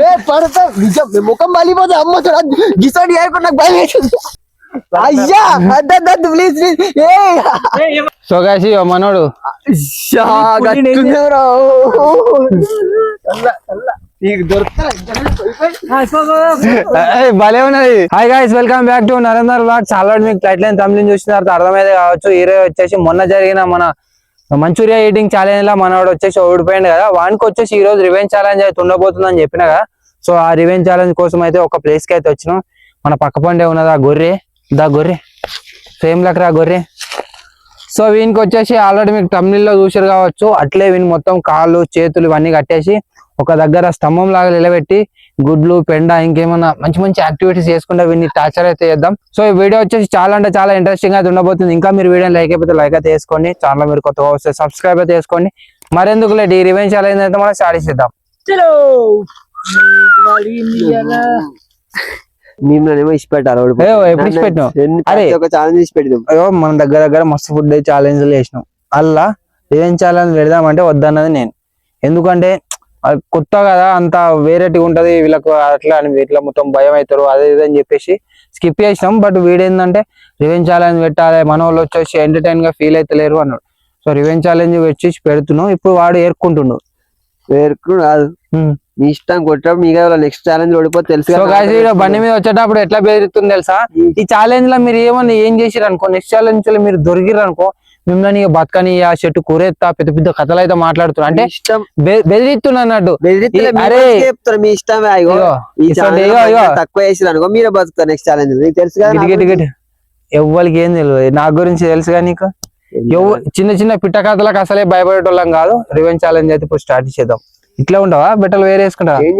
ఏ పడతా. నిజం. ముఖం మలిపోతే అమ్మ చూడ. గిసోడి చేయకుండా నాకు భయం అవుతుంది అయ్యా అద్దద్దు ప్లీజ్ ప్లీజ్ ఏ సో గాసి మనోడు. భలే ఉన్నది. Hi guys welcome back to Narender blog చాలా మీకు టైటిల్ అయిన తమిళ చూసిన అర్థమైతే కావచ్చు. ఈ రోజు వచ్చేసి మొన్న జరిగిన మన మంచూరియా ఈటింగ్ ఛాలెంజ్లో మనవాడు వచ్చేసి ఓడిపోయింది కదా. వానికి వచ్చేసి ఈ రోజు రివెంజ్ ఛాలెంజ్ అయితే ఉండబోతుందని చెప్పిన కదా. సో ఆ రివెంజ్ ఛాలెంజ్ కోసం అయితే ఒక ప్లేస్కి అయితే వచ్చినాం. మన పక్క పండే ఉన్నది ఆ గొర్రె. దా గొర్రె. సేమ్ లెక్కరా గొర్రె. సో వీనికి వచ్చేసి ఆల్రెడీ మీకు తమిళలో చూసారు కావచ్చు. అట్లే వీని మొత్తం కాళ్ళు చేతులు ఇవన్నీ కట్టేసి ఒక దగ్గర స్తంభం లాగా నిలబెట్టి గుడ్లు పెండ ఇంకేమన్నా మంచి మంచి యాక్టివిటీస్ చేసుకుంటే వీడిని టార్చర్ అయితే చేద్దాం. సో ఈ వీడియో వచ్చేసి చాలా అంటే చాలా ఇంట్రెస్టింగ్ అయితే ఉండబోతుంది. ఇంకా మీరు వీడియో లైక్ అయిపోతే లైక్ అయితే వేసుకోండి ఛానల్ మీరు కొత్తగా వస్తే సబ్స్క్రైబ్ అయితే చేసుకోండి. మరెందుకు లేదు ఈ రివెంజ్ ఛాలెంజ్ అయితే మనం స్టార్ట్ చేద్దాం చలో! ఇచ్చి పెట్టారు ఎప్పుడు ఇచ్చి అరే. ఛాలెంజ్ ఇచ్చి మన దగ్గర దగ్గర మస్తు ఫుడ్ ఛాలెంజ్లు చేసినాం. అల్లా రివెంజ్ ఛాలెంజ్ పెడదామంటే వద్దన్నది నేను. ఎందుకంటే కొత్త కదా అంత వేరేటిగా ఉంటది వీళ్ళకు అట్లా అని ఇట్లా మొత్తం భయం అవుతారు అదే ఇది అని చెప్పేసి స్కిప్ చేసినాం. బట్ వీడేందంటే రివెంజ్ ఛాలెంజ్ పెట్టాలి మన వాళ్ళు వచ్చేసి ఎంటర్టైన్గా ఫీల్ అయితే లేరు అన్నాడు. సో రివెంజ్ ఛాలెంజ్ వచ్చేసి పెడుతున్నాం. ఇప్పుడు వాడు ఏర్కుంటుండు పేరుకు కాదు. మీ ఇష్టం కొట్టడం మీ నెక్స్ట్ ఛాలెంజ్ ఓడిపోతే తెలుసు బండి మీద వచ్చేటప్పుడు ఎట్లా బెదిరిస్తుంది తెలుసా? ఈ ఛాలెంజ్లో మీరు ఏమన్నా ఏం చేసిరు అనుకో నెక్స్ట్ ఛాలెంజ్లో మీరు దొరికిరు అనుకో మిమ్మల్ని బతకని ఆ చెట్టు కూరెత్తా పెద్ద పెద్ద కథలు అయితే మాట్లాడుతున్నారు అంటే బెదిరిస్తున్నా అన్నట్టు. చెప్తారు మీ ఇష్టమే. తక్కువ వేసిరు అనుకో మీరే బతుకుతారు నెక్స్ట్ ఛాలెంజ్ నీకు తెలుసు కదా ఎవ్వరికి ఏం తెలియదు నా గురించి తెలుసుగా నీకు? ఎవ్వ చిన్న చిన్న పిట్ట కథలకు అసలే భయపడేటోళ్ళం కాదు. రివెంజ్ ఛాలెంజ్ అయితే ఇప్పుడు స్టార్ట్ చేద్దాం. ఇట్లా ఉండవా? బెట్టలు వేరే వేసుకుంటావా ఏం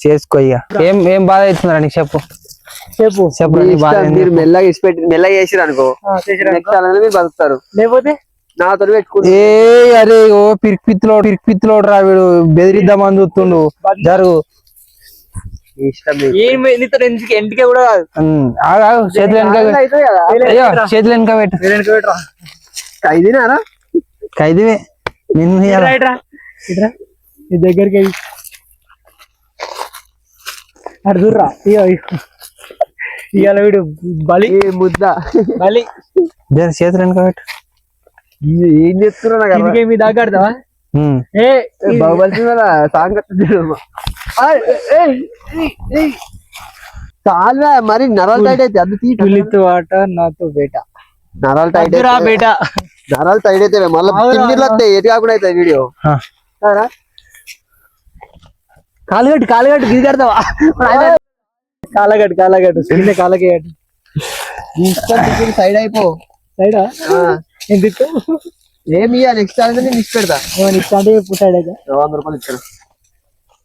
చేసుకో ఇక. ఏం ఏం బాధ అవుతుందిరా నీకు చెప్పు. చెప్పు? మీరు మెల్లగా ఇచ్చి పెట్టి మెల్లగా చేసిరు అనుకో. నెక్స్ట్ ఛాలెంజ్ మీరు బతుకుతారు. లేకపోతే? నాతో ఏ అరే ఓ పిరికిపిత్తులో పిరికిపిత్తులోడు రా వీడు. బెదిరిద్దామని చూస్తుండు. జరుగు. ఎంటికే కూడా చేతులు వెనక చేతులు వెనక పెట్టు. ఖైదీనారా ఖైదీవే. నిన్ను దగ్గరికి చూడరా ఇయ్యో. ఇవాళ వీడు బలి. ముద్ద. బలి. జర చేతులు ఏం అర్థం- ఇంకే మీ దాకా ఆడతావా? ఉమ్. ఏ బాహుబలి సినిమాలో సాంగ్. చాలా మరి నరాలు టైట్ అయితే అది తీ పులితో ఆట నాతో బేట. నరాలు అయితే బేట. నరాలు టైట్ అయితే మళ్ళీ అవురా, తిండిలో వస్తాయి ఎటు కాకుండా అవుతాయి వీడియో. ఆ. కాలుగట్టు కాలుగట్టు గిది కడతావా? కాలగట్టు కాలగట్టు కింద కాలగట్టు సైడ్ అయిపో. సైడా? ఆ. ఎందుకు ఏమి నెక్స్ట్ ఛాలెంజ్ నేను ఇచ్చి పెడతా. ఇస్తాంటే పుట్టాడు వంద రూపాయలు ఇచ్చాను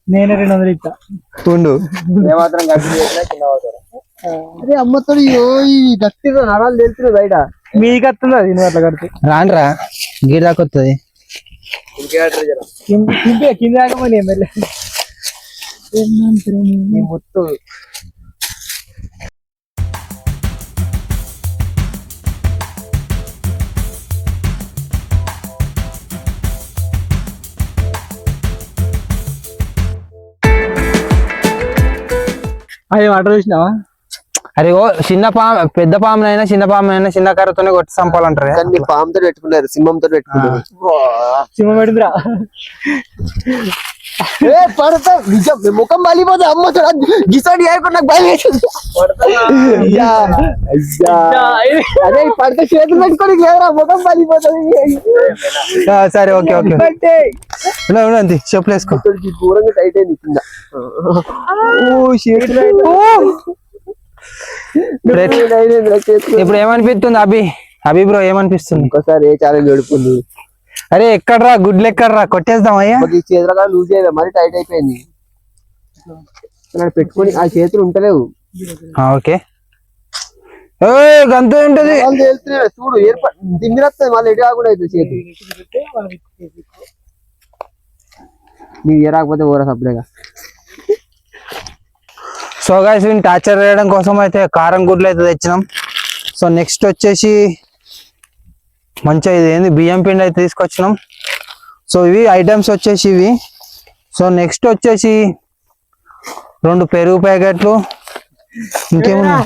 నేను రెండు వందలు ఇస్తా. ఉండు ఏమాత్రం గట్టి చేసినా కింద. అరే అమ్మతో ఈ గట్టిగా నరాలు తెలుస్తున్నాయి బయట. మీకు వస్తుంది అది నువ్వు అట్లా కడితే. రాండ్రా గీడ దాకా వస్తుంది కింద కింద ఎమ్మెల్యే. మొత్తం అదే మాట చూసినావా? అరే ఓ చిన్న పాము పెద్ద పామునైనా చిన్న పామునైనా చిన్న కర్రతోనే కొట్టి చంపాలంటారు కానీ పాముతో పెట్టుకున్నారు సింహంతో పెట్టుకున్నారు. సింహ పడిందిరా ఏ పడతా. నిజం ముఖం మలిపోతే అమ్మ గిసోడి నాకు భయం. అదే పడితే. చేతులు పెట్టుకొని లేవరా ముఖం మలిపోతుంది ఆ, సరే ఓకే ఓకే. అంతే చెప్పులు వేసుకో. దూరంగా టైట్ అయింది కింద. ఓ! ఇప్పుడు ఏమనిపిస్తుంది అభి అభి బ్రో ఏమనిపిస్తుంది ఇంకోసారి ఏ ఛాలెంజ్ ఓడిపోయింది అరే ఎక్కడ్రా గుడ్లు ఎక్కడ్రా కొట్టేద్దాం అయ్యా చేతులు లూజ్ అయ్యే మరి టైట్ అయిపోయింది పెట్టుకొని ఆ చేతులు ఉంటలేవు ఆ, ఓకే ఏ గంత ఉంటది చూడు ఏర్పడి తిమ్మిరి వస్తుంది మళ్ళీ ఎటు కాకుండా అవుతుంది చేతి నీకు ఏ రాకపోతే ఓరా సపరేగా సో గైస్ వీని టార్చర్ చేయడం కోసం అయితే కారం గుడ్లు అయితే తెచ్చినాం. సో నెక్స్ట్ వచ్చేసి మంచిగా ఇది ఏంది బియ్యం పిండి అయితే తీసుకొచ్చినాం. సో ఇవి ఐటమ్స్ వచ్చేసి ఇవి. సో నెక్స్ట్ వచ్చేసి రెండు పెరుగు ప్యాకెట్లు. ఇంకేమన్నా?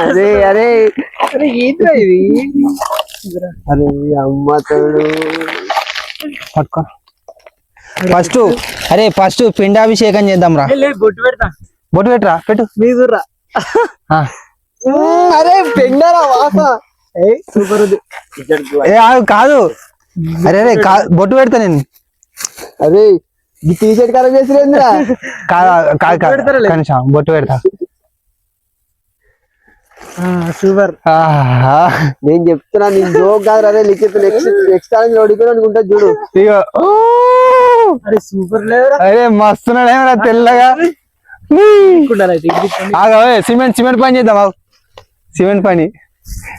అరే అరే. అమ్మ తోడు పట్టుకో. ఫస్ట్ అరే ఫస్ట్ పిండాభిషేకం చేద్దాం రా లే బొట్టు పెడతా. బొట్టు పెట్టరా పెట్టు. మీ గుర్రా ఆ. ఉమ్, అరే పెండరా వాస? ఏ సూపర్ ఉంది. ఏ కాదు. అరే అరే బొట్టు పెడతా నేను. అరే ఈ టీ షర్ట్ ఖరాబ్ చేసిరేంద్రా కాదు కాదు కనీసం బొట్టు పెడతా. సూపర్. ఆహా. నేను చెప్తున్నా నేను జోక్ కాదు అరే లిఖిత్ నెక్స్ట్ నెక్స్ట్ టైం ఓడిపోయిన అనుకుంటా చూడు! అరే సూపర్ లేదురా. అరే మస్తున్నాడేమరా తెల్లగా. సిమెంట్ సిమెంట్ పని చేద్దాం ఆగు. సిమెంట్ పని.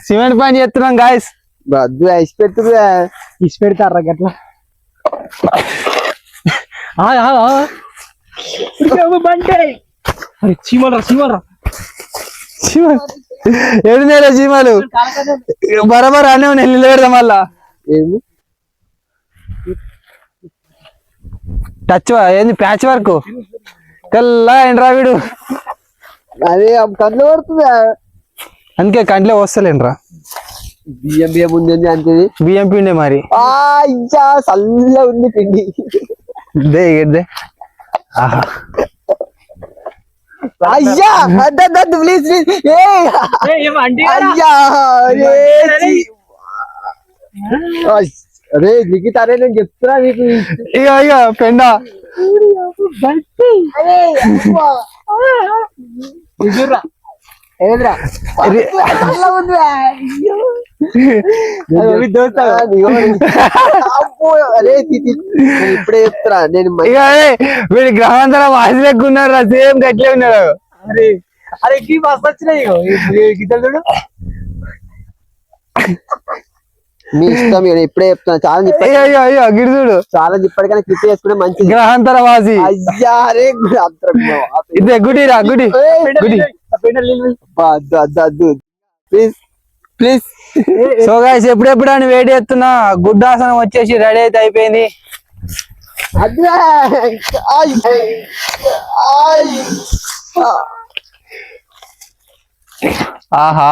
సిమెంట్ పని చేస్తున్నాం గాయస్ వద్దు ఐస్ పెట్టుకురా ఇసి పెడతారా గట్లా? ఆ, ఆ, ఆ. ఉరికావు బంటే అరే చీమలరా చీమలరా? ఏడు నేల జీవాలు బరాబర్ అనే ఉన్నాయి నిలబెడదాం మళ్ళా. ఏమి? టచ్ ఏంది ప్యాచ్ వర్క్? తెల్ల ఎండ్రా వీడు ఆ కళ్ళు పడుతుందా అందుకే కంట్లో వస్తలేండ్రా బియ్యం బియ్యం ఉంది అంటే బియ్యం పిండి మరి. చల్ల ఉంది పిండి. దే ఇదే ఆహా. అయ్యా అద్దద్దు ప్లీజ్ ప్లీజ్ ఏ అంటే అయ్యా. అరే అరే నేను చెప్తున్నా నీకు. ఇక ఇక పెండ ఇప్పుడే చెప్తున్నా నేను వీడి గ్రహాంతర వాసి లెక్క ఉన్నాడు రా సేమ్ గట్లే ఉన్నాడు. అరే అరే గీ మస్తు వచ్చినాయి చూడు. మీ ఇష్టం నేను ఇప్పుడే చెప్తున్నా. చాలా అయ్యో అయ్యో గిడుదుడు చాలా ఇప్పటికైనా క్లిప్ చేసుకునే మంచిది గ్రహాంతర వాసి అయ్యా అరే అద్దరం. ఇదే గుడి రా గుడి గుడి. అద్దు ప్లీజ్ ప్లీజ్ సో గాయస్ ఎప్పుడెప్పుడు అని వెయిట్ చేస్తున్నా. గుడ్డాసనం వచ్చేసి రెడీ అయితే అయిపోయింది. ఆహా.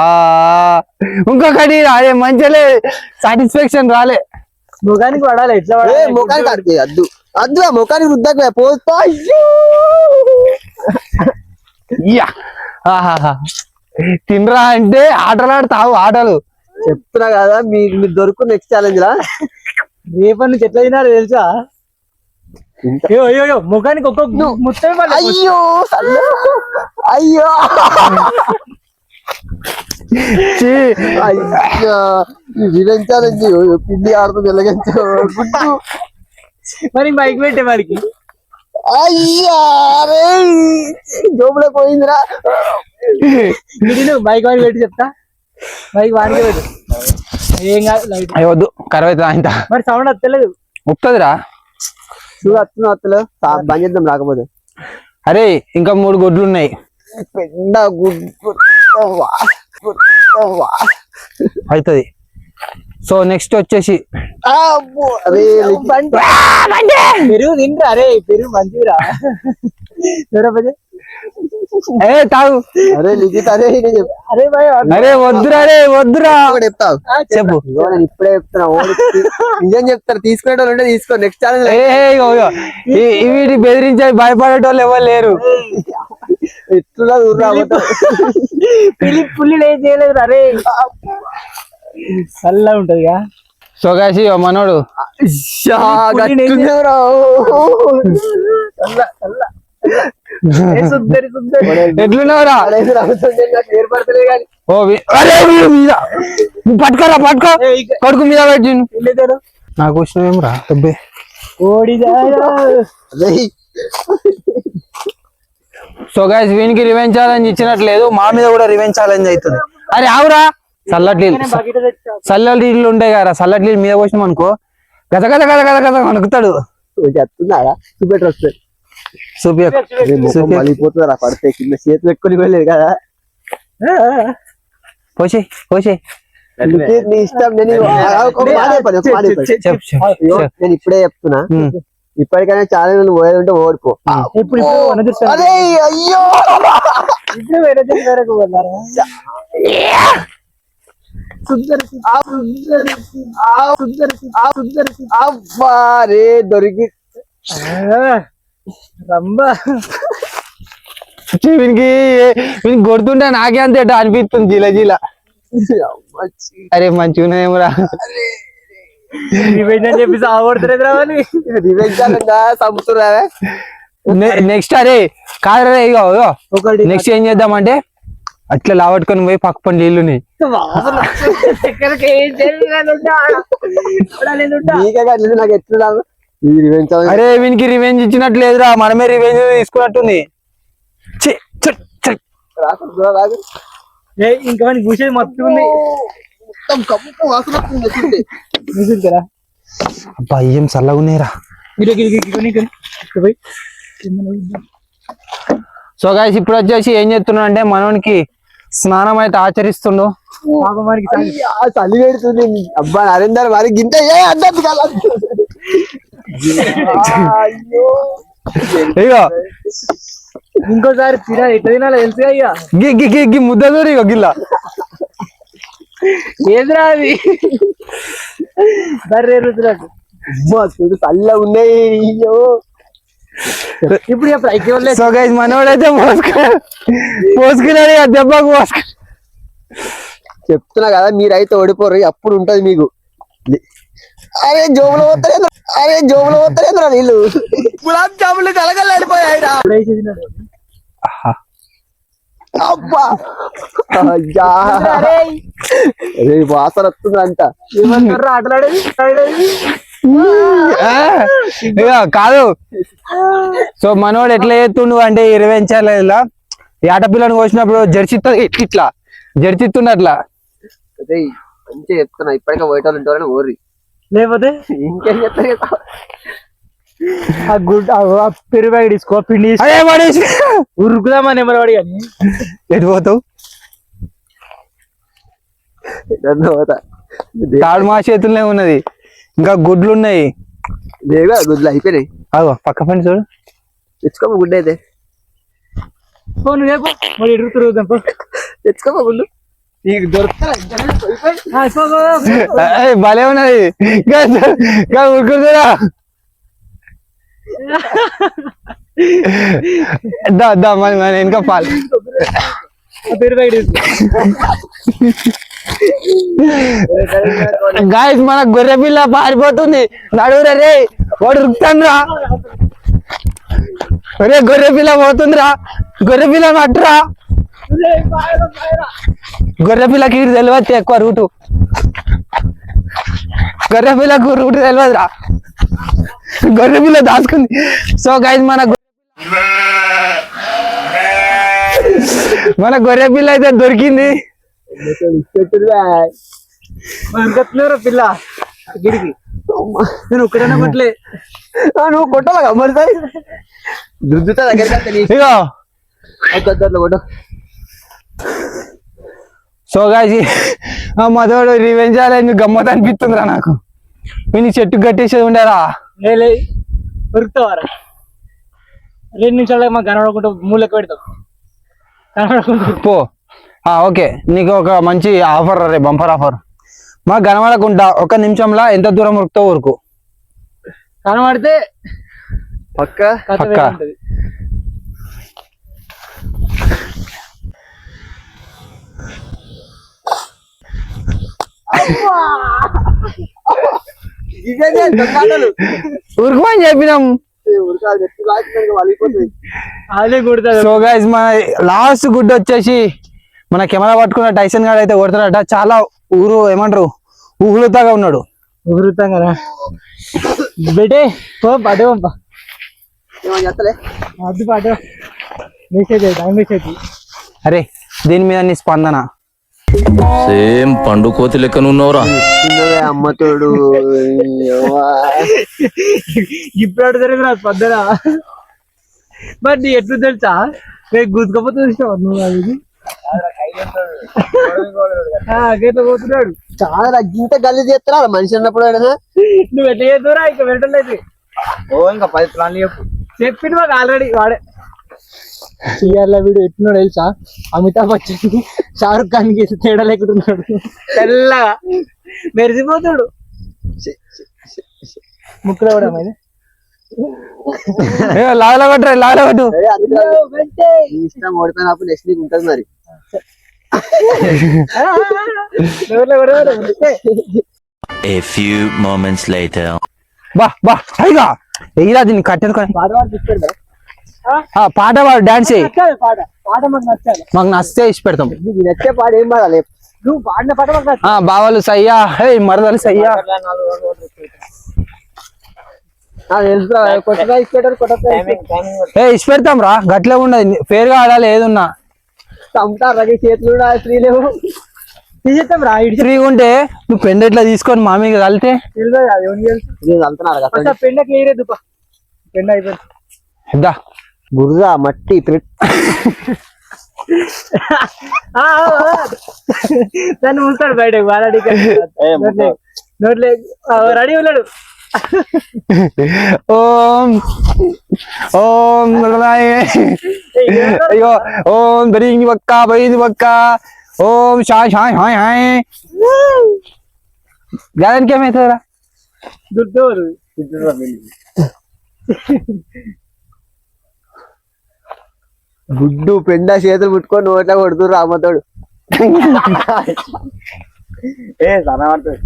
ఇంకొకటి రాలే మంచిలే సాటిస్ఫాక్షన్ రాలే. ముఖానికి పడాలి ఎట్లా ఏ పడాలి ముఖానికి అద్దు అద్దు. అద్దు ఆ ముఖానికి రుద్దకు పోతా తినరా అంటే ఆటలు ఆడతావు ఆటలు. చెప్తున్నా కదా మీరు మీరు దొరుకు నెక్స్ట్ ఛాలెంజ్ లా? రేపటి నుంచి ఎట్లా తినారు తెలుసా? అయ్యో ముఖానికి ఒక్కొక్క పడలేదు. అయ్యో సల్ల. అయ్యో. ఛీ, అయ్యో రివెంజ్ ఛాలెంజ్ పిల్లి ఆడుతుంది ఎలాగంచో గుడ్డు మరి బైక్ పెట్టే వాడికి. అయ్యా జోబులో పోయిందిరా. బైక్ వాడికి పెట్టి చెప్తా. బైక్ వాడికి పెట్టు. ఏం కాదు లైట్. అయ్య వద్దు కరవ అవుతుంది ఆయన మరి సౌండ్ వస్తలేదు. ఉప్పుతుందిరా? చూడు అత్తున అత్తలు బంద్ చేద్దాం రాకపోతే. అరే ఇంకా మూడు గుడ్లు ఉన్నాయి. పెద్ద వా. అవుతుంది. సో నెక్స్ట్ వచ్చేసి అరే పెరుగు తింటా అరే పెరుగు మంచిదిరా చూడకపోతే ఏ తాగు అరే లిఖిత్ అరే చెప్- అరే వద్దురా వద్దురా చెప్తావు చెప్పు నేను ఇప్పుడే చెప్తున్నా నిజం చెప్తారు తీసుకునే వాళ్ళు ఉంటే తీసుకో నెక్స్ట్ ఛాలెంజ్ ఏ వీటి బెదిరించే భయపడేటోళ్ళు ఎవరు లేరు ఎట్లా దూరం పిల్లి చేయలేదు అరే చల్ల ఉంటదిగా. సో మనోడు. ఎట్లున్నావురా? పట్టుకోరా పట్టుకో. కొడుకు మీద పెట్టి నాకు వచ్చినవేమరా డబ్బే. సో గైస్ వీనికి రివెంజ్ ఛాలెంజ్ ఇచ్చినట్లేదు. మా మీద కూడా రివెంజ్ ఛాలెంజ్ అవుతుంది. అరే ఆవురా చల్లటి నీళ్ళు. చల్లటి నీళ్ళు ఉంటాయి కదా చల్లటి నీళ్ళు మీద పోసినాం అనుకో గద గద గద గద గద వణుకుతాడు. చెప్తుందా చూపెట్టు వస్తుంది చూపియ చూపియ మళ్ళీపోతుందా పడితే కింద చేతులు పెట్టుకొని వెళ్ళలేదు కదా. పోసే పోసే. నీ నీ ఇష్టం నేను ఇప్పుడే చెప్తున్నా. ఇప్పటికైనా చాలా పోయేది ఉంటే ఓడిపో. ఇప్పుడు అయ్యో ఇప్పుడు దొరికి రంబ వీనికి వీనికి కొడుతుంటే నాకే అంత ఎట్టో అనిపిస్తుంది జీల జీల అరే మంచిగా ఏమరా రివెంజ్ అని చెప్పి రావని చంపుతున్నావే నెక్స్ట్ అరే కాదు ఇగో ఒకటి నెక్స్ట్ ఏం చేద్దామంటే అట్లా లావట్టుకొని పోయి పక్క పని నీళ్ళుని వాసన ఏం నీకే ఎట్లా అరే వీనికి రివెంజ్ ఇచ్చినట్లు లేదురా మనమే రివెంజ్ తీసుకున్నట్టుంది. ఇంకా మనకి భూషేది మొత్తం ఉంది మొత్తం కప్పు వాసన అబ్బా ఏం చల్లగా ఉన్నాయిరా. సో గాయస్ ఇప్పుడు వచ్చేసి ఏం చేస్తున్నాడు అంటే మనోనికి స్నానం అయితే ఆచరిస్తుండు చలి పెడుతుంది. అబ్బా నరేందర్ మరి గింత ఏ అద్దద్దు కాల అయ్యో. ఇంకోసారి తినాలి ఎట్లా తినాలి తెలుసు అయ్యా. గి గి గి గి ముద్ద చూడు ఇగో గిల్ల. ఏదిరా అది? బర్రే రుద్రకు అబ్బా చూడు చల్ల ఉన్నాయి. అయ్యో. ఇప్పుడు మనోడైతే ఇక దెబ్బకు మోసుకు చెప్తున్నా కదా మీరైతే ఓడిపోరు అప్పుడు ఉంటది మీకు. అరే జోబులో పోతలేదు అరే జోబులో పోతలేదురా నీళ్ళు. గులాబ్ జాములు కలగలాడిపోయాయిరా అబ్బా. వాసన వస్తుందంట. కాదు. సో మనోడు ఎట్లా చేస్తుండు అంటే ఇరవై ఇంచాల ఆటపిల్లని కోసినప్పుడు జెర్సీ ఇట్లా జెర్సీ అట్లా అదే మంచిగా చెప్తున్నా ఇప్పటికే పోయేటోళ్ళు ఉంటారని ఓర్రి. లేకపోతే? ఇంకేం చెప్తారు ఆ గుడ్ ఆ పెరుగు ప్యాకెట్ తీసుకో పిండి. అదే పడేసి ఉరుకుదామని ఎవరు వాడి కానీ ఎటు పోతావు? తాడు మా చేతుల్లోనే ఉన్నది. ఇంకా గుడ్లు ఉన్నాయి. లేవా గుడ్లు అయిపోయినాయి. అగో పక్క పని చూడు. తెచ్చుకోమ గుడ్డు అయితే. ఫోన్ రేపు మరి పో. తెచ్చుకోమ గుడ్డు. నీకు దొరుకుతా ఆ, పో, పో, పో. ఏయ్, భలే ఉన్నది. ఉరుకుతురా దా దా మరి మరి వెనక పాలు. గాయస్ మన గొర్రె పిల్ల పారిపోతుంది. నడువురా రే వాడు ఉరుకుతాను రా రే గొర్రె పిల్ల పోతుందిరా. గొర్రె పిల్ల నట్టురా. గొర్రె పిల్లకి తెలియదు ఎక్కువ రూటు. గొర్రె పిల్లకు రూట్ తెలియదురా. గొర్రె పిల్ల దాచుకుంది. సో గైజ్ మన మన గొర్రె పిల్ల అయితే దొరికింది. పిల్ల గిడికి నేను ఒక్కడైనా కొట్టలే నువ్వు కొట్టాలా మరి సార్ దుద్దుతా దగ్గర కొట్టు. సో గాజీ ఆ మదోడు రివెంజ్ అయ్యాలని గమ్మత్ అనిపిస్తుందిరా నాకు. వీని చెట్టు కట్టేసేది ఉండరా లే ఉరుకుతావారా? రెండు నిమిషాలు మాకు కనబడకుండా మూలకి పెడతాం కనబడకుండా. పో. ఆ, ఓకే. నీకు ఒక మంచి ఆఫర్ రే బంపర్ ఆఫర్ మాకు కనబడకుండా ఒక నిమిషంలో ఎంత దూరం ఉరుకుతావు ఊరుకు? కనబడితే పక్క? కథ పక్కా. ఉంటది. అని చెప్పినాం. సో గైజ్ మన లాస్ట్ గుడ్ వచ్చేసి మన కెమెరా పట్టుకున్న టైసన్ గారు అయితే కొడతాడట. చాలా ఊరు ఏమంటారు? ఊగులుతాగా ఉన్నాడు. కదా బెటే పంప చెప్తలే అది పాట మెసేజ్ మెసేజ్ అరే దీని మీద నీ స్పందన. సేమ్ పండు కోతి లెక్కనున్నవరా చిన్నదే అమ్మతోడు ఇప్పుడు అడుగుతారు నా పొద్దున మరి నీ ఎట్లు తెలుసా? రేపు గుర్తుకపోతే చూసినావు నువ్వు అది? ఆ, గట్ల పోతున్నాడు. చాలా ఇంత గల్లి చేస్తారా? మనిషి అన్నప్పుడు నువ్వు ఎట్లా చేస్తావురా? ఇక వెళ్ళలేదు ఓ ఇంకా పది ప్లాన్లు చెప్పు. చెప్పింది మాకు ఆల్రెడీ వాడే. సిఆర్ల వీడు ఎట్లున్నాడు తెలుసా? అమితాబ్ బచ్చన్కి షారుఖ్ ఖాన్కి తేడా లేకుంటున్నాడు. తెల్లగా. మెరిసిపోతాడు. ముక్కులో కూడా మరి లాగల కొట్టరా లాగల కొట్టు నీ ఇష్టం ఓడిపోయినప్పుడు నెక్స్ట్ నీకు ఉంటుంది మరి? A few moments later. బా బా పైగా. దీన్ని కట్టెనుకొని పాట పాడు డాన్స్ చేయి. నచ్చాలి పాట. పాట మాకు నచ్చితే ఇచ్చి పెడతాం నచ్చే పాట ఏం పాడాలి నువ్వు పాడిన పాట బావలు సయ్యా హే మరదలు సయ్యా. ఇచ్చి పెడతాం రా గట్లే ఉండదు ఫేర్గా ఆడాలి ఏదున్నా. చంపుతారు చేతులు కూడా స్త్రీలేవు తీసేస్తాం రా ఫ్రీగా ఉంటే నువ్వు పెండ ఇట్లా తీసుకొని మా మీద కలితే తెలియదు అది ఎవరికి తెలుసు? నేను చంపుతున్నారు కదా ఫస్ట్ ఆ పెండ క్లియర్ ఎద్దు పెండ అయిపోయింది. ఇద్దా గుర్రా మట్టి త్రి- ఆ, ఆ, ఆ. దాన్ని ఉంచాడు బయటకు వారాడి నోట్లే రెడీ ఉన్నాడు ఓం ఓం నరనాయ. అయ్యో ఓం బరింగి బక్క బరింగి బక్క ఓం షాయ్ షాయ్ హాయ్ హాయ్ గాదానికి ఏమవుతుందిరా దుర్దోరు గుడ్డు పెండ చేతులు పుట్టుకొని నోట్ల కొడుతురు రామతోడు. ఏ సనబడుతుంది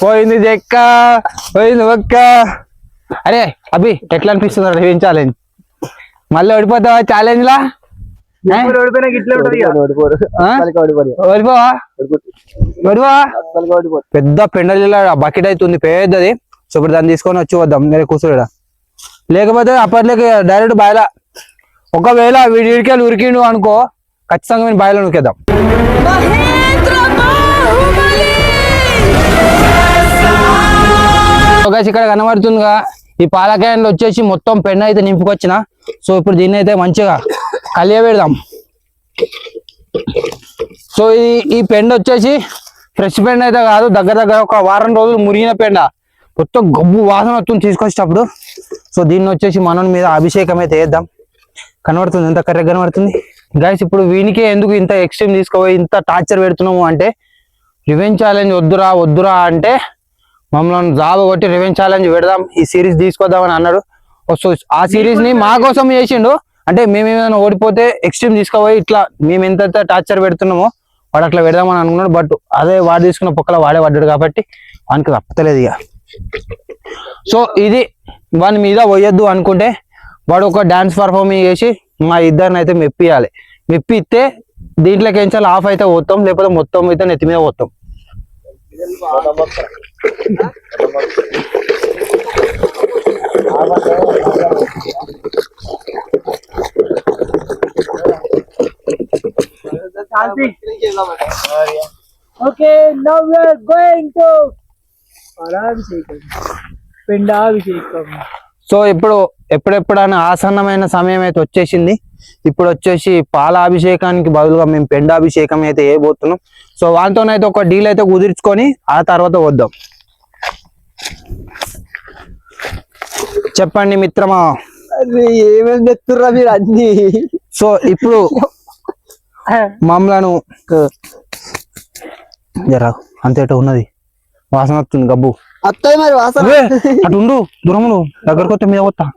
పోయింది చెక్క పోయింది ఒక్క. అరే అభి ఎట్లా అనిపిస్తుంది రివెంజ్ ఛాలెంజ్ మళ్ళీ ఓడిపోతావా ఛాలెంజ్ లా? ఏ? ఇప్పుడు ఓడిపోయినా ఇట్లా ఉంటది ఇక. ఓడిపోరు ఆ? అసలుకి ఓడిపోరు ఓడిపోవా? ఓడిపోవా? అసలుకి ఓడిపోరు. పెద్ద పెండలిలా బకెట్ అవుతుంది పెద్దది. సో ఇప్పుడు దాన్ని తీసుకొని వచ్చి వద్దాం నేను కూర్చోడా లేకపోతే అప్పట్లోకి డైరెక్ట్ బాయిల ఒకవేళ వీడికి వెళ్ళి ఉరికిండు అనుకో ఖచ్చితంగా మేము బాయిలో ఒక ఇక్కడ కనబడుతుందిగా. ఈ పాలకాయలు వచ్చేసి మొత్తం పెండ అయితే నింపుకొచ్చిన. సో ఇప్పుడు దీన్ని అయితే మంచిగా కలియ పెడదాం. సో ఈ ఈ పెండ వచ్చేసి ఫ్రెష్ పెండ అయితే కాదు దగ్గర దగ్గర ఒక వారం రోజులు మురిగిన పెండ మొత్తం గబ్బు వాసన వస్తుంది తీసుకొచ్చేటప్పుడు. సో దీన్ని వచ్చేసి మనం మీద అభిషేకం అయితే వేద్దాం కనబడుతుంది? ఎంత కరెక్ట్ కనబడుతుంది? గైస్ ఇప్పుడు వీనికే ఎందుకు ఇంత ఎక్స్ట్రీమ్ తీసుకోపోయి ఇంత టార్చర్ పెడుతున్నాము అంటే రివెంజ్ ఛాలెంజ్ వద్దురా వద్దురా అంటే మమ్మల్ని జాబ్ కొట్టి రివెంజ్ ఛాలెంజ్ పెడదాం ఈ సిరీస్ తీసుకొద్దామని అన్నాడు. సో ఆ సిరీస్ని మా కోసం చేసిండు. అంటే మేము ఏమైనా ఓడిపోతే ఎక్స్ట్రీమ్ తీసుకుపోయి ఇట్లా మేము ఎంత టార్చర్ పెడుతున్నామో వాడు అట్లా పెడదామని అనుకున్నాడు. బట్ అదే వాడు తీసుకున్న పొక్కల వాడే పడ్డాడు కాబట్టి వానికి తప్పలేదు ఇక. సో ఇది వాని మీద పోయొద్దు అనుకుంటే వాడు ఒక డాన్స్ పర్ఫార్మింగ్ చేసి మా ఇద్దరిని అయితే మెప్పియాలి. మెప్పిస్తే దీంట్లోకి ఏం చాలా ఆఫ్ అయితే పోతాం లేకపోతే మొత్తం అయితే నెత్తి మీద పోతాం. ఓకే నౌ గోయింగ్ టు పిండాభిషేకం. సో ఇప్పుడు ఎప్పుడెప్పుడైనా ఆసన్నమైన సమయం అయితే వచ్చేసింది. ఇప్పుడు వచ్చేసి పాల అభిషేకానికి బదులుగా మేము పెండాభిషేకం అయితే వేయబోతున్నాం సో వాళ్ళతోనైతే ఒక డీల్ అయితే కుదుర్చుకొని ఆ తర్వాత వద్దాం. చెప్పండి మిత్రమా. ఏమేమి మీరు అన్ని? సో ఇప్పుడు మమ్మలను జరా అంతేట ఉన్నది? వాసన వస్తుంది గబ్బు. అత్తయ్య మరి వాసన. అటు ఉండు దూరమును దగ్గరకు వస్తే మీద పోతా.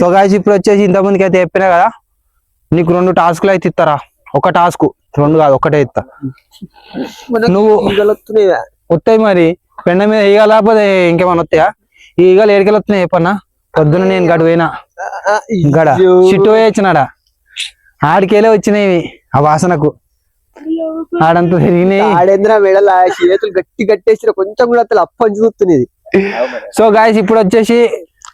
సో గాయస్ ఇప్పుడు వచ్చేసి ఇంతమందికి అయితే చెప్పినా కదా నీకు రెండు టాస్క్లు అయితే ఇస్తారా? ఒక టాస్క్ రెండు కాదు ఒకటే ఇస్తా. నువ్వు- వస్తాయి మరి. పెండ మీద ఈగ లేకపోతే ఇంకేమైనా వస్తాయా? ఈ ఈగలు ఏడికెళ్ళి వస్తున్నాయి చెప్పన్నా? పొద్దున నేను గడు పోయినా. గడ. చిట్టు వేయించినాడా ఆడికెళ్ళే వచ్చినాయి ఆ వాసనకు. ఆడంతా తిరిగినాయి ఆడేంద్ర మెడల చేతులు గట్టి గట్టేసిన కొంచెం కూడా అసలు అప్పని చూస్తున్నది. సో గాయస్ ఇప్పుడు వచ్చేసి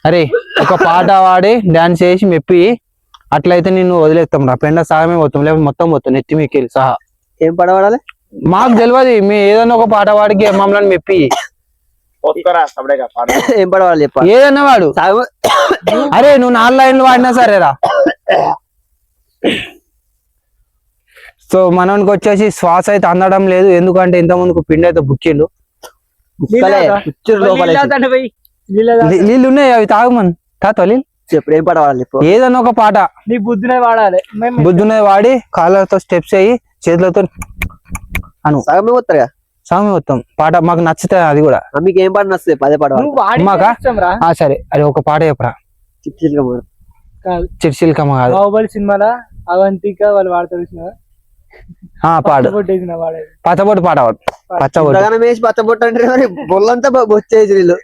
అరే ఒక పాట పాడి డాన్స్ చేసి మెప్పి అట్లయితే నిన్ను వదిలేస్తాం రా. పెండ సగమే పోతాం లేకపోతే మొత్తం పోతాం నెత్తి మీకు సహా. ఏం పడవాడాలి మాకు తెలియదు మీ ఏదైనా ఒక పాట పాడికి మమ్మల్ని మెప్పి. ఏం పడవాలి చెప్ప? ఏదన్నా వాడు. అరే నువ్వు నాలుగు లైన్లు వాడినా సరేరా. సో మనకి వచ్చేసి శ్వాస అయితే అందడం లేదు. ఎందుకంటే ఇంత ముందుకు పిండి అయితే బుక్కిండు. నీళ్ళ ఉన్నాయి అవి తాగమని. తాత చెప్పు ఏం పాట ఏదన్నా ఒక పాట. నీ బుద్ధినే వాడాలి. మేము బుద్ధున్నది వాడి కాళ్ళతో స్టెప్స్ అయ్యి చేతులతో అను. సగమే పోతారు స్వామి మొత్తం పాట మాకు నచ్చితే అది కూడా. మీకు ఏం పాట నస్తుంది పదే పాట నువ్వు వాడి మాకా? ఇష్టం రా ఆ సరే. అది ఒక పాట చెప్పరా. పాడు. కాదు. చిర్చిల్కమ్మ కాదు. బాహుబలి సినిమాలో? అవంతిక వాళ్ళు వాడతారు పాడు. పచ్చబొట్టు పాట పాడు పచ్చబొట్టు వేసి పచ్చబొట్టు అంటే మరి బొల్లంతా బొచ్చేసి వీళ్ళు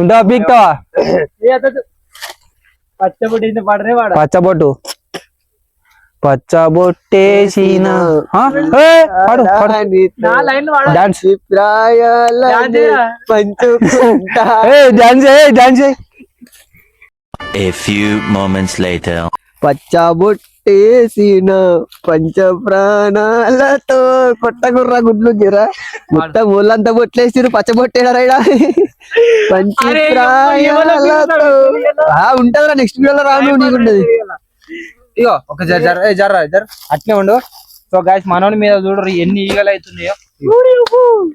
ఉంటావా పీక్తావా? పచ్చబొట్టు పచ్చబొట్టేసిన? ఏ, పాడు పాడు. నా లైన్ వాడాలి. డాన్స్. అభిప్రాయాలని డాన్స్ చేయరా? పంచుకుంటా. ఏ డాన్స్ ఏ డాన్స్ ఏ. A few moments later. పచ్చబొట్టేసిన పంచ ప్రాణాలతో కొట్టగుర్ర గుడ్లు జిరా మొత్తం ఊళ్ళంతా బొట్లేసిరు పచ్చబొట్టేడారైడా పంచ ప్రాణాలతో ఆ, ఉంటదిరా నెక్స్ట్ వీడియోలో రాను నీకుంటది ఇగో ఒక జర జర ఏ, జర్రా జర. అట్లే ఉండు. సో గాయస్ మనోని మీద చూడరు ఎన్ని ఈగలు అవుతున్నాయో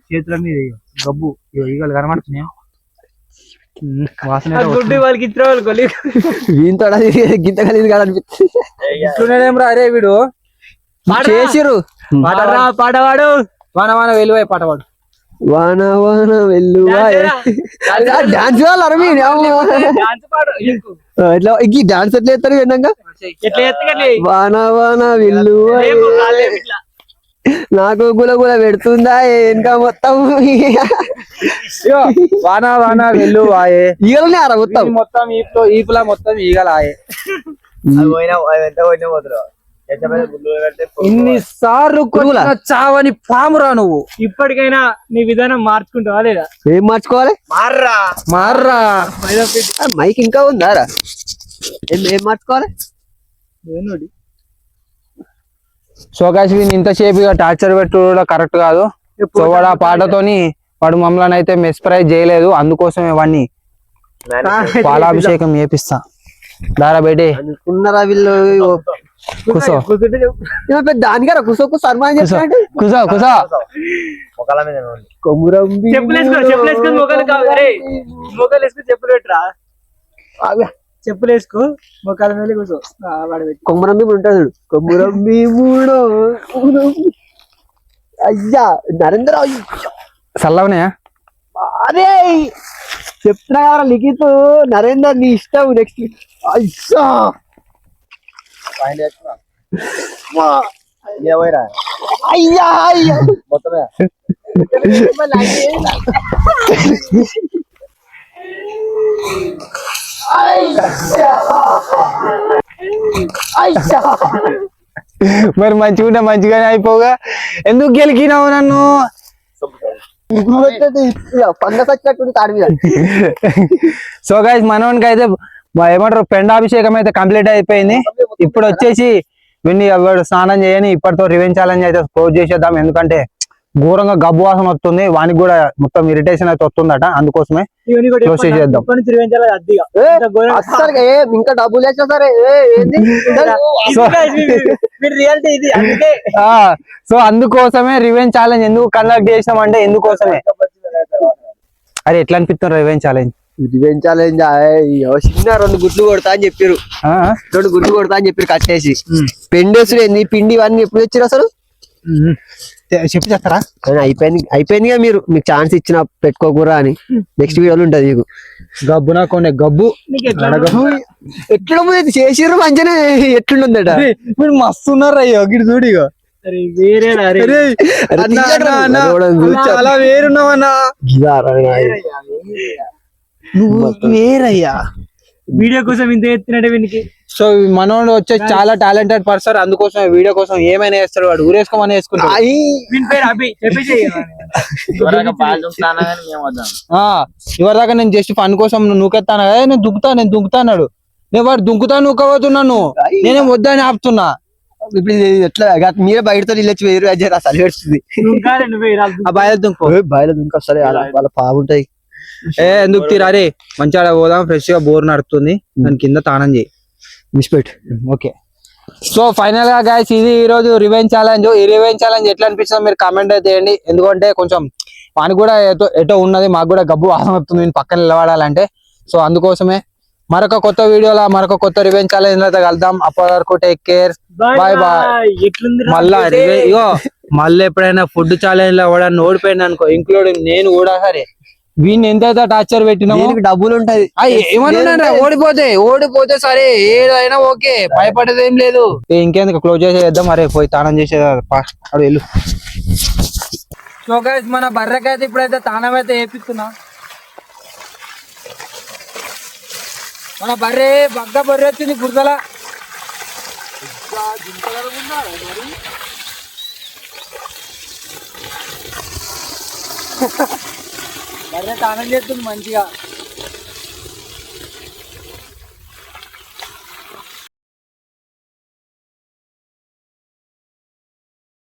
చేతుల మీద ఇగో, గబ్బు. ఇగో ఈగలు కనబడుతున్నాయో. వాసన గుడ్డు వాళ్ళకి ఇచ్చిన వాళ్ళు కొలి వీంతో గింత కలిసి కాదు అనిపిస్తుంది వస్తుంది. రా అరే వీడు. చేసిరు పాడరా పాట పాడు వాన వాన వెలువై పాట పాడు వాన వాన వెళ్ళు డాన్స్ అరమి ఎక్కు. ఇట్లా ఈ డాన్స్ ఎట్లా చేస్తారు విన్నాక ఎట్లా వాన వాన ఇట్లా. నాకు గుల గుల పెడుతుందా ఇంకా మొత్తం? వాన వాన వెళ్ళు వాయే. ఈగలనే అర మొత్తం? మొత్తం ఈపులో ఈపులా మొత్తం ఈగలాయే ఇన్ని సార్లు? చావని పామురా నువ్వు. ఇప్పటికైనా నీ విధానం మార్చుకుంటావా లేదా? ఏం మార్చుకోవాలి? మార్రా. ఆ, మైక్ ఇంకా ఉందా రా? ఏం ఏం మార్చుకోవాలి. సో గాయస్ ఇంతసేపు ఇక టార్చర్ పెట్టు కూడా కరెక్ట్ కాదు. సో వాడు ఆ పాటతోని వాడు మమ్మల్ని అయితే మెస్ప్రైజ్ చేయలేదు. అందుకోసమే వాడిని పాలాభిషేకం చేపిస్తా. దారా బయటే అనుకున్నారా వీళ్ళు? కూసో. దానికారా కుసో. కుసో సన్మానం కూసో. చేస్తాడు కూసో కూసో. వేసుకొని చెప్పులు పెట్టరా? చెప్పులు వేసుకో మొక్కల మీద కూర్చో. భీముడు ఉంటాడు చూడు. భీముడో భీ- అయ్యా నరేంద్ర అయ్యా. చల్లవనాయా అరే చెప్తున్నా కదా లిఖిత్. నరేందర్ నీ ఇష్టం నెక్స్ట్ అయ్యా. అయ్యా అయ్యా. అయ్యా మరి మంచిగా మంచిగానే అయిపోగా ఎందుకు గెలికినావు నన్ను? సో గైస్ మనోనికి అయితే మా ఏమంటారు పెండాభిషేకం అయితే కంప్లీట్ అయిపోయింది. ఇప్పుడు వచ్చేసి విన్ని ఎవరు స్నానం చేయని ఇప్పటితో రివెంజ్ ఛాలెంజ్ అయితే క్లోజ్ చేసేద్దాం. ఎందుకంటే ఘోరంగా గబ్బు వాసన వస్తుంది. వానికి కూడా మొత్తం ఇరిటేషన్ అయితే వస్తుందట. అందుకోసమే అస్సలు ఏ, ఇంకా డబ్బులు వేసినా సరే ఏ, ఏంది? ఇది guys, మీ- మీ రియాలిటీ ఇది అందుకే. ఆ సో అందుకోసమే రివెంజ్ ఛాలెంజ్ ఎందుకు కండక్ట్ చేసినాం అంటే ఎందుకోసమే? అరే ఎట్లా అనిపిస్తున్నారు రివెంజ్ ఛాలెంజ్ రివెంజ్ ఛాలెంజ్ చిన్న రెండు గుడ్లు కొడతా అని చెప్పారు రెండు గుడ్లు కొడతా అని చెప్పారు కట్టేసి. పెండేసుడు ఏంది? పిండి ఇవన్నీ ఎప్పుడు తెచ్చారు అసలు? చెప్పి చేస్తారా కానీ అయిపోయింది అయిపోయిందిగా మీరు మీకు ఛాన్స్ ఇచ్చిన పెట్టుకోకూరా అని. నెక్స్ట్ వీడియోలో ఉంటది మీకు గబ్బు నా కొన్ని గబ్బు. ఎట్లా ఎట్లా చేసిర్రు మంచిగానే ఎట్లుందట మీరు మస్తు ఉన్నారు అయ్యో? గిడి చూడు చూచా. అలా వేరున్నావన్నా. నువ్వు వేరయ్యా. వీడియో కోసం ఇంత ఎత్తినట్టు వీనికి? సో మనోడు వచ్చే చాలా టాలెంటెడ్ పర్సన్ అందుకోసం వీడియో కోసం ఏమైనా చేస్తాడు వాడు ఊరేసుకోమని వేసుకుంటాడు దాకా నేను జస్ట్ ఫన్ కోసం నువ్వు నూకెత్తాను? కదా నేను దుంకుతా నేను దుంకుతా అన్నాడు. నేను వాడు దుంకుతా నూకపోతున్నాను నేనేం వద్దని ఆపుతున్నా. ఇప్పుడు ఎట్లా? మీరే బయటతో నిల్లొచ్చి వేరు అది అసలు ఏడుస్తుంది. నువ్వు నువ్వే రాదు ఆ బాయ్ దుంకు. బయట ఇంకా సరే వాళ్ళ బాగుంటాయి ఏ ఎందుకు తీరా రే? మంచిగా పోదాం ఫ్రెష్గా బోర్ నడుస్తుంది. దాని కింద తానం చేయి. మిస్పెట్. ఓకే. సో ఫైనల్గా గాయస్ ఇది ఈ రోజు రివెంజ్ ఛాలెంజ్ ఈ రివెంజ్ ఛాలెంజ్ ఎట్లా అనిపిస్తుందో మీరు కామెంట్ అయితే చేయండి. ఎందుకంటే కొంచెం వానికి కూడా ఎటో ఎటో ఉన్నది మాకు కూడా గబ్బు వాసన వస్తుంది. నేను పక్కన నిలబడాలంటే. సో అందుకోసమే మరొక కొత్త వీడియోలో మరొక కొత్త రివెంజ్ ఛాలెంజ్ అయితే కలుద్దాం. అప్పటి వరకు టేక్ కేర్ bye. ఎట్లుంది మళ్ళా ఇగో మళ్ళీ ఎప్పుడైనా ఫుడ్ ఛాలెంజ్లో ఎవడన్నా ఓడిపోయింది అనుకో ఇంక్లూడింగ్ నేను కూడా సరే. వీడిని ఎంతైతే టార్చర్ పెట్టినామో. దీనికి డబ్బులు ఏ- ఏమన్నా ఓడిపోతే ఓడిపోతే సరే ఏదైనా ఓకే భయపడేది ఏం లేదు ఇంకెందుకు క్లోజ్ చేసేద్దాం అరే పోయి తానం చేసేది అడు వెళ్ళు. సో గైస్ మన బర్రెకైతే ఇప్పుడైతే తానం అయితే వేపిస్తున్నా మన బర్రె బగ్గ బర్రె వచ్చింది బురదల. బర్రె తానం చేస్తుంది మంచిగా